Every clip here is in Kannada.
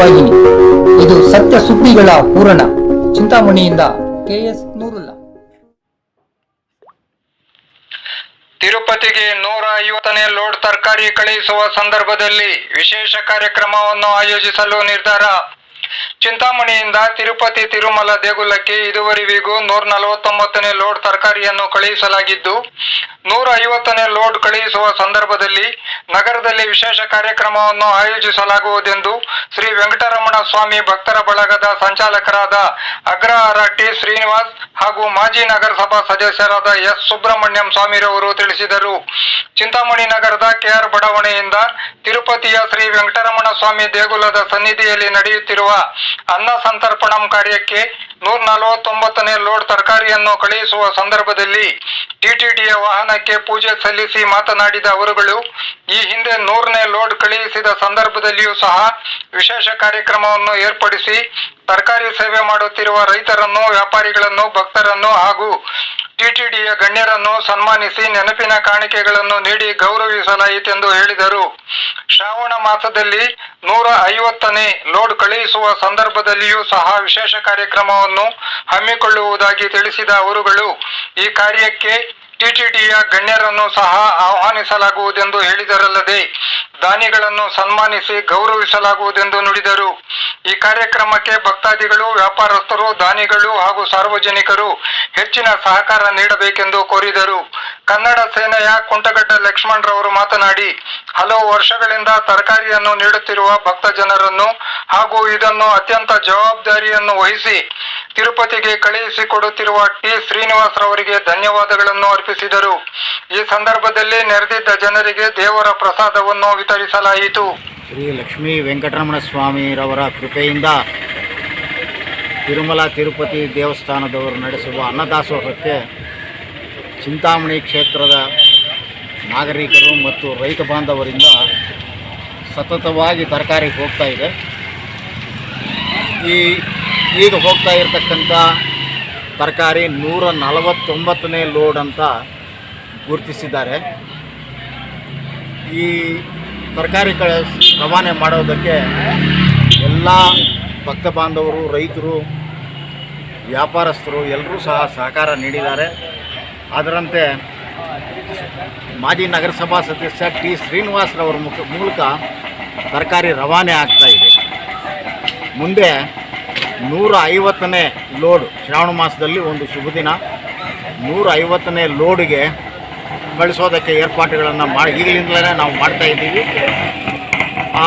ಸುದ್ದಿವಾಹಿನಿ ಇದು ಸತ್ಯ ಸುದ್ದಿಗಳ ಪೂರಣ ಚಿಂತಾಮಣಿಯಿಂದ ಕೆಎಸ್ ನೂರುಲ್ಲ. ತಿರುಪತಿಗೆ ನೂರ ಐವತ್ತನೇ ಲೋಡ್ ತರಕಾರಿ ಕಳುಹಿಸುವ ಸಂದರ್ಭದಲ್ಲಿ ವಿಶೇಷ ಕಾರ್ಯಕ್ರಮವನ್ನು ಆಯೋಜಿಸಲು ನಿರ್ಧಾರ ಚಿಂತಾಮಣಿಯಿಂದ ತಿರುಪತಿ ತಿರುಮಲ ದೇಗುಲಕ್ಕೆ ಇದುವರೆವಿಗೂ ನೂರ ನಲವತ್ತೊಂಬತ್ತನೇ ಲೋಡ್ ತರಕಾರಿಯನ್ನು ಕಳುಹಿಸಲಾಗಿದ್ದು, ನೂರ ಐವತ್ತನೇ ಲೋಡ್ ಕಳುಹಿಸುವ ಸಂದರ್ಭದಲ್ಲಿ ನಗರದಲ್ಲಿ ವಿಶೇಷ ಕಾರ್ಯಕ್ರಮವನ್ನು ಆಯೋಜಿಸಲಾಗುವುದೆಂದು ಶ್ರೀ ವೆಂಕಟರಮಣ ಸ್ವಾಮಿ ಭಕ್ತರ ಬಳಗದ ಸಂಚಾಲಕರಾದ ಅಗ್ರಹಾರ ಟಿ ಶ್ರೀನಿವಾಸ್ ಹಾಗೂ ಮಾಜಿ ನಗರಸಭಾ ಸದಸ್ಯರಾದ ಎಸ್. ಸುಬ್ರಹ್ಮಣ್ಯಂ ಸ್ವಾಮಿರವರು ತಿಳಿಸಿದರು. ಚಿಂತಾಮಣಿ ನಗರದ ಕೆಆರ್ ಬಡಾವಣೆಯಿಂದ ತಿರುಪತಿಯ ಶ್ರೀ ವೆಂಕಟರಮಣ ಸ್ವಾಮಿ ದೇಗುಲದ ಸನ್ನಿಧಿಯಲ್ಲಿ ನಡೆಯುತ್ತಿರುವ ಅನ್ನ ಸಂತರ್ಪಣಂ ಕಾರ್ಯಕ್ಕೆ ನೂರ ನಲವತ್ತೊಂಬತ್ತನೇ ಲೋಡ್ ತರಕಾರಿಯನ್ನು ಕಳುಹಿಸುವ ಸಂದರ್ಭದಲ್ಲಿ ಟಿಟಿಡಿಯ ವಾಹನಕ್ಕೆ ಪೂಜೆ ಸಲ್ಲಿಸಿ ಮಾತನಾಡಿದ ಅವರುಗಳು, ಈ ಹಿಂದೆ ನೂರನೇ ಲೋಡ್ ಕಳುಹಿಸಿದ ಸಂದರ್ಭದಲ್ಲಿಯೂ ಸಹ ವಿಶೇಷ ಕಾರ್ಯಕ್ರಮವನ್ನು ಏರ್ಪಡಿಸಿ ತರಕಾರಿ ಸೇವೆ ಮಾಡುತ್ತಿರುವ ರೈತರನ್ನು, ವ್ಯಾಪಾರಿಗಳನ್ನು, ಭಕ್ತರನ್ನು ಹಾಗೂ ಟಿಟಿಡಿಯ ಗಣ್ಯರನ್ನು ಸನ್ಮಾನಿಸಿ ನೆನಪಿನ ಕಾಣಿಕೆಗಳನ್ನು ನೀಡಿ ಗೌರವಿಸಲಾಯಿತೆಂದು ಹೇಳಿದರು. ಶ್ರಾವಣ ಮಾಸದಲ್ಲಿ ನೂರ ಐವತ್ತನೇ ಲೋಡ್ ಕಳುಹಿಸುವ ಸಂದರ್ಭದಲ್ಲಿಯೂ ಸಹ ವಿಶೇಷ ಕಾರ್ಯಕ್ರಮವನ್ನು ಹಮ್ಮಿಕೊಳ್ಳುವುದಾಗಿ ತಿಳಿಸಿದ ಅವರುಗಳು, ಈ ಕಾರ್ಯಕ್ಕೆ ಟಿಟಿಡಿಯ ಗಣ್ಯರನ್ನು ಸಹ ಆಹ್ವಾನಿಸಲಾಗುವುದೆಂದು ಹೇಳಿದರಲ್ಲದೆ, ದಾನಿಗಳನ್ನು ಸನ್ಮಾನಿಸಿ ಗೌರವಿಸಲಾಗುವುದೆಂದು ನುಡಿದರು. ಈ ಕಾರ್ಯಕ್ರಮಕ್ಕೆ ಭಕ್ತಾದಿಗಳು, ವ್ಯಾಪಾರಸ್ಥರು, ದಾನಿಗಳು ಹಾಗೂ ಸಾರ್ವಜನಿಕರು ಹೆಚ್ಚಿನ ಸಹಕಾರ ನೀಡಬೇಕೆಂದು ಕೋರಿದರು. ಕನ್ನಡ ಸೇನೆಯ ಕುಂಟಗಡ್ಡ ಲಕ್ಷ್ಮಣರವರು ಮಾತನಾಡಿ, ಹಲವು ವರ್ಷಗಳಿಂದ ತರಕಾರಿಯನ್ನು ನೀಡುತ್ತಿರುವ ಭಕ್ತ ಜನರನ್ನು ಹಾಗೂ ಇದನ್ನು ಅತ್ಯಂತ ಜವಾಬ್ದಾರಿಯನ್ನು ವಹಿಸಿ ತಿರುಪತಿಗೆ ಕಳುಹಿಸಿಕೊಡುತ್ತಿರುವ ಟಿ. ಶ್ರೀನಿವಾಸರವರಿಗೆ ಧನ್ಯವಾದಗಳನ್ನು ಅರ್ಪಿಸಿದರು. ಈ ಸಂದರ್ಭದಲ್ಲಿ ನೆರೆದಿದ್ದ ಜನರಿಗೆ ದೇವರ ಪ್ರಸಾದವನ್ನು ವಿತರಿಸಲಾಯಿತು. ಶ್ರೀ ಲಕ್ಷ್ಮೀ ವೆಂಕಟರಮಣ ಸ್ವಾಮಿರವರ ಕೃಪೆಯಿಂದ ತಿರುಮಲ ತಿರುಪತಿ ದೇವಸ್ಥಾನದವರು ನಡೆಸುವ ಅನ್ನದಾಸೋಹಕ್ಕೆ ಚಿಂತಾಮಣಿ ಕ್ಷೇತ್ರದ ನಾಗರಿಕರು ಮತ್ತು ರೈತ ಬಾಂಧವರಿಂದ ಸತತವಾಗಿ ತರಕಾರಿಗೆ ಹೋಗ್ತಾ ಇದೆ. ಈ ಈಗ ಹೋಗ್ತಾ ಇರತಕ್ಕಂಥ ತರಕಾರಿ ನೂರ ನಲವತ್ತೊಂಬತ್ತನೇ ಲೋಡ್ ಅಂತ ಗುರುತಿಸಿದ್ದಾರೆ. ಈ ತರಕಾರಿ ಕಳ ರವಾನೆ ಮಾಡೋದಕ್ಕೆ ಎಲ್ಲ ಭಕ್ತ ಬಾಂಧವರು, ರೈತರು, ವ್ಯಾಪಾರಸ್ಥರು ಎಲ್ಲರೂ ಸಹ ಸಹಕಾರ ನೀಡಿದ್ದಾರೆ. ಅದರಂತೆ ಮಾಜಿ ನಗರಸಭಾ ಸದಸ್ಯ ಟಿ ಶ್ರೀನಿವಾಸರವರ ಮುಖ ಮೂಲಕ ತರಕಾರಿ ರವಾನೆ ಆಗ್ತಾ ಇದೆ. ಮುಂದೆ ನೂರ ಐವತ್ತನೇ ಲೋಡ್ ಶ್ರಾವಣ ಮಾಸದಲ್ಲಿ ಒಂದು ಶುಭ ದಿನ. ನೂರ ಐವತ್ತನೇ ಲೋಡ್ಗೆ ಕಳಿಸೋದಕ್ಕೆ ಏರ್ಪಾಟುಗಳನ್ನು ಮಾಡಿ ಈಗಲಿಂದಲೇ ನಾವು ಮಾಡ್ತಾ ಇದ್ದೀವಿ. ಆ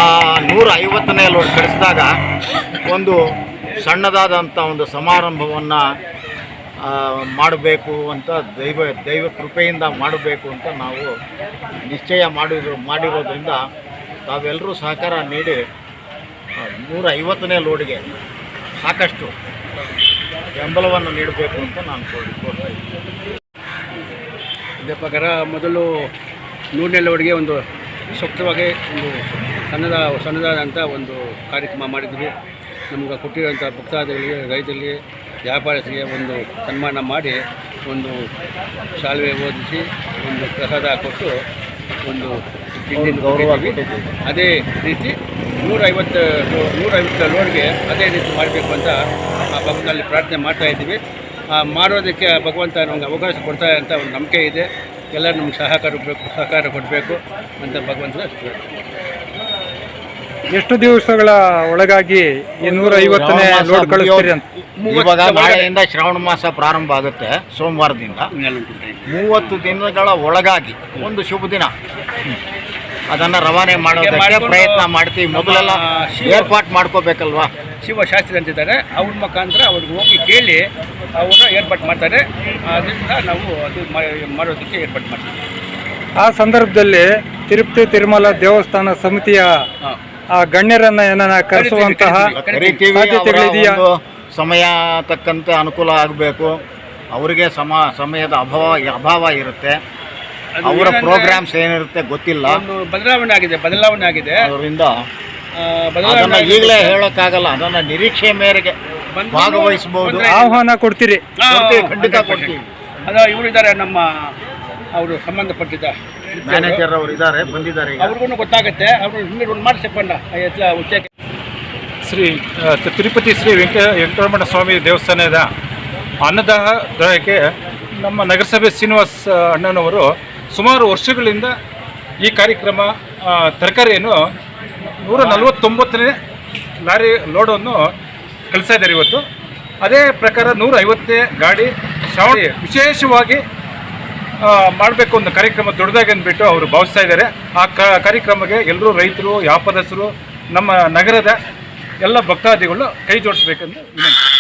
ನೂರ ಐವತ್ತನೇ ಲೋಡ್ ಕಳಿಸಿದಾಗ ಒಂದು ಸಣ್ಣದಾದಂಥ ಒಂದು ಸಮಾರಂಭವನ್ನು ಮಾಡಬೇಕು ಅಂತ ದೈವ ದೈವ ಕೃಪೆಯಿಂದ ಮಾಡಬೇಕು ಅಂತ ನಾವು ನಿಶ್ಚಯ ಮಾಡಿದ್ರು, ಮಾಡಿರೋದ್ರಿಂದ ತಾವೆಲ್ಲರೂ ಸಹಕಾರ ನೀಡಿ ನೂರ ಐವತ್ತನೇ ಲೋಡ್ಗೆ ಸಾಕಷ್ಟು ಬೆಂಬಲವನ್ನು ನೀಡಬೇಕು ಅಂತ ನಾನು ಕೋರ್- ಕೋರ್ತಾ ಇದ್ದೀನಿ. ಇದೇ ಪ್ರಕಾರ ಮೊದಲು ನೂರನೇ ಲೋಡ್ಗೆ ಒಂದು ಸೂಕ್ತವಾಗಿ ಒಂದು ಸಣ್ಣದ, ಸಣ್ಣದಾದಂಥ ಒಂದು ಕಾರ್ಯಕ್ರಮ ಮಾಡಿದ್ವಿ. ನಮ್ಗೆ ಕೊಟ್ಟಿರೋಂಥ ಭಕ್ತಾದಿಗಳಿಗೆ, ರೈತರಿಗೆ ವ್ಯಾಪಾರಸ್ಥರಿಗೆ ಒಂದು ಸನ್ಮಾನ ಮಾಡಿ ಒಂದು ಶಾಲೆ ಓದಿಸಿ ಒಂದು ಪ್ರಸಾದ ಕೊಟ್ಟು ಒಂದು. ಅದೇ ರೀತಿ ನೂರೈವತ್ತು ನೂರೈವತ್ತು ಲೋಡ್ಗೆ ಅದೇ ರೀತಿ ಮಾಡಬೇಕು ಅಂತ ಆ ಭಗವಂತನಲ್ಲಿ ಪ್ರಾರ್ಥನೆ ಮಾಡ್ತಾ ಇದ್ದೀವಿ. ಆ ಮಾಡೋದಕ್ಕೆ ಆ ಭಗವಂತ ನಮಗೆ ಅವಕಾಶ ಕೊಡ್ತಾರೆ ಅಂತ ಒಂದು ನಂಬಿಕೆ ಇದೆ. ಎಲ್ಲರೂ ನಮ್ಗೆ ಸಹಕಾರ ಸಹಕಾರ ಕೊಡಬೇಕು ಅಂತ ಭಗವಂತನ ಎಷ್ಟು ದಿವಸಗಳ ಒಳಗಾಗಿ ಈ ನೂರ ಐವತ್ತನೇ ಶ್ರಾವಣ ಮಾಸ ಲೋಡ್ ಕಳಿಸ್ತೀರಿ ಅಂತ? ಇವಾಗ ನಾಳೆಯಿಂದ ಶ್ರಾವಣ ಮಾಸ ಪ್ರಾರಂಭ ಆಗುತ್ತೆ ಸೋಮವಾರದಿಂದ. ಮೂವತ್ತು ದಿನಗಳ ಒಳಗಾಗಿ ಒಂದು ಶುಭ ದಿನ. ಅದನ್ನು ರವಾನೆ ಮಾಡೋದಕ್ಕೆ ಪ್ರಯತ್ನ ಮಾಡ್ತೀವಿ. ಮೊದಲೆಲ್ಲ ಏರ್ಪಾಟ್ ಮಾಡ್ಕೋಬೇಕಲ್ವಾ? ಶಿವಶಾಸ್ತ್ರಿ ಅಂತಿದ್ದಾರೆ. ಅವ್ರ ಮುಖಾಂತರ ಅವ್ರಿಗೆ ಹೋಗಿ ಕೇಳಿ ಅವರು ಏರ್ಪಾಟ್ ಮಾಡ್ತಾರೆ. ಅದರಿಂದ ನಾವು ಅದು ಮಾ- ಮಾಡೋದಕ್ಕೆ ಏರ್ಪಾಟ್ ಮಾಡ್ತೀವಿ. ಆ ಸಂದರ್ಭದಲ್ಲಿ ತಿರುಪತಿ ತಿರುಮಲ ದೇವಸ್ಥಾನ ಸಮಿತಿಯ ಆ ಗಣ್ಯರನ್ನ ಏನನ್ನ ಕರೆಸುವಂತಹ ಕರಿತೀವಿ, ಕರಿತೀವಿ ಅವರ ಸಾಧ್ಯತೆಗಳಿದೆಯಾ? ಒಂದು ಸಮಯ ತಕ್ಕಂತೆ ಅನುಕೂಲ ಆಗಬೇಕು. ಅವರಿಗೆ ಸಮ ಸಮಯದ ಅಭಾವ ಅಭಾವ ಇರುತ್ತೆ. ಅದು ಅವರ ಏನಂದ್ರೆ ಪ್ರೋಗ್ರಾಮ್ಸ್ ಏನಿರುತ್ತೆ ಗೊತ್ತಿಲ್ಲ. ಒಂದು ಬದಲಾವಣೆ ಆಗಿದೆ ಬದಲಾವಣೆ ಆಗಿದೆ. ಅದರಿಂದ ಆ, ಅದನ್ನ ಬದಲಾವಣೆ ಈಗಲೇ ಹೇಳೋಕ್ಕಾಗಲ್ಲ ಅದನ್ನ ನಿರೀಕ್ಷೆ ಮೇರೆಗೆ ಭಾಗವಹಿಸಬಹುದು. ಬಂದ್ರೆ- ಆಹ್ವಾನ ಕೊಡ್ತೀರಿ. ಹಾ, ಕೊಡ್ತೀವಿ, ಖಂಡಿತ 100%. ಕೊಡ್ತೀವಿ. ಅದ ಇವರು ಇದ್ದಾರೆ ನಮ್ಮ ಅವರು ಸಂಬಂಧಪಟ್ಟಿದ್ದ ಮ್ಯಾನೇಜರ್ ಅವರು ಇದ್ದಾರೆ ಬಂದಿದ್ದಾರೆ ಅವ್ರಿಗೂ ಗೊತ್ತಾಗುತ್ತೆ. ಅವರು ಹಿಂದೆ ಒಂದು ಮಾಡಿ ಸೆಪ್ಪಂಡ ಶ್ರೀ ತಿರುಪತಿ ಶ್ರೀ ವೆಂಕ ವೆಂಕಟರಮಣ ಸ್ವಾಮಿ ದೇವಸ್ಥಾನದ ಅನ್ನದಾಹಕ್ಕೆ ನಮ್ಮ ನಗರಸಭೆ ಶ್ರೀನಿವಾಸ್ ಅಣ್ಣನವರು ಸುಮಾರು ವರ್ಷಗಳಿಂದ ಈ ಕಾರ್ಯಕ್ರಮ ತರಕಾರಿಯನ್ನು ನೂರ ನಲವತ್ತೊಂಬತ್ತನೇ ಲಾರಿ ಲೋಡನ್ನು ಕಳಿಸ್ತಾ ಇದ್ದಾರೆ ಇವತ್ತು. ಅದೇ ಪ್ರಕಾರ ನೂರ ಐವತ್ತನೇ ಗಾಡಿ ಶ್ರಾವಣಿ ವಿಶೇಷವಾಗಿ ಮಾಡಬೇಕು ಒಂದು ಕಾರ್ಯಕ್ರಮ ದೊಡ್ಡದಾಗಿ ಅಂದ್ಬಿಟ್ಟು ಅವರು ಭಾವಿಸ್ತಾ ಇದ್ದಾರೆ. ಆ ಕಾರ್ಯಕ್ರಮಕ್ಕೆ ಎಲ್ಲರೂ ರೈತರು ವ್ಯಾಪಾರಸ್ಥರು ನಮ್ಮ ನಗರದ ಎಲ್ಲ ಭಕ್ತಾದಿಗಳು ಕೈ ಜೋಡಿಸ್ಬೇಕಂತ ವಿನಂತಿ.